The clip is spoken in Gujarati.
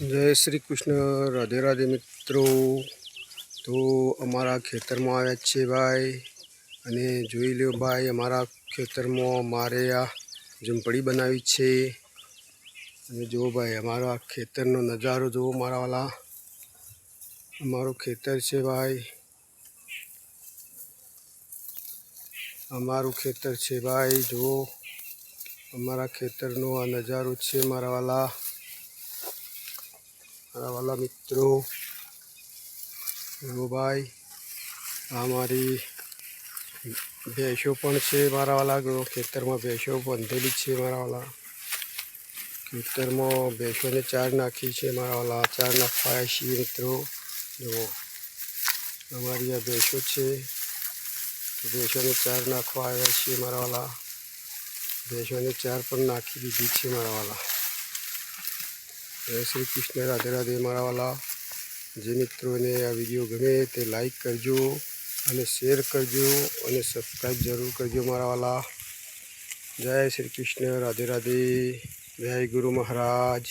જય શ્રી કૃષ્ણ, રાધે રાધે મિત્રો. તો અમારા ખેતરમાં આવ્યા છે ભાઈ. અને જોઈ લો ભાઈ, અમારા ખેતરમાં મારે આ ઝૂંપડી બનાવી છે. અને જુઓ ભાઈ, અમારા ખેતરનો નજારો જુઓ મારા વાલા. અમારું ખેતર છે ભાઈ. અમારું ખેતર છે ભાઈ, જુઓ. અમારા ખેતરનો આ નજારો છે મારા વાલા. મારા વાલા મિત્રો ગુરુભાઈ આ મારી ભેંસો પણ છે મારા વાલા ખેતરમાં. ભેંસો બંધેલી છે મારા વાલા. ખેતરમાં ભેંસોને ચાર નાખી છે મારા વાલા. ચાર નાખવા છીએ મિત્રો. જુઓ, અમારી આ ભેંસો છે. ભેંસોને ચાર નાખવા આવ્યા છીએ મારા વાલા. ભેંસોને ચાર પણ નાખી દીધી છે મારા વાલા. જય શ્રી કૃષ્ણ, રાધે રાધે મારા વાલા. જે મિત્રોને આ વીડિયો ગમે તે લાઈક કરજો અને શેર કરજો અને સબસ્ક્રાઈબ જરૂર કરજો મારા વાલા. જય શ્રી કૃષ્ણ, રાધે રાધે. જય ગુરુ મહારાજ.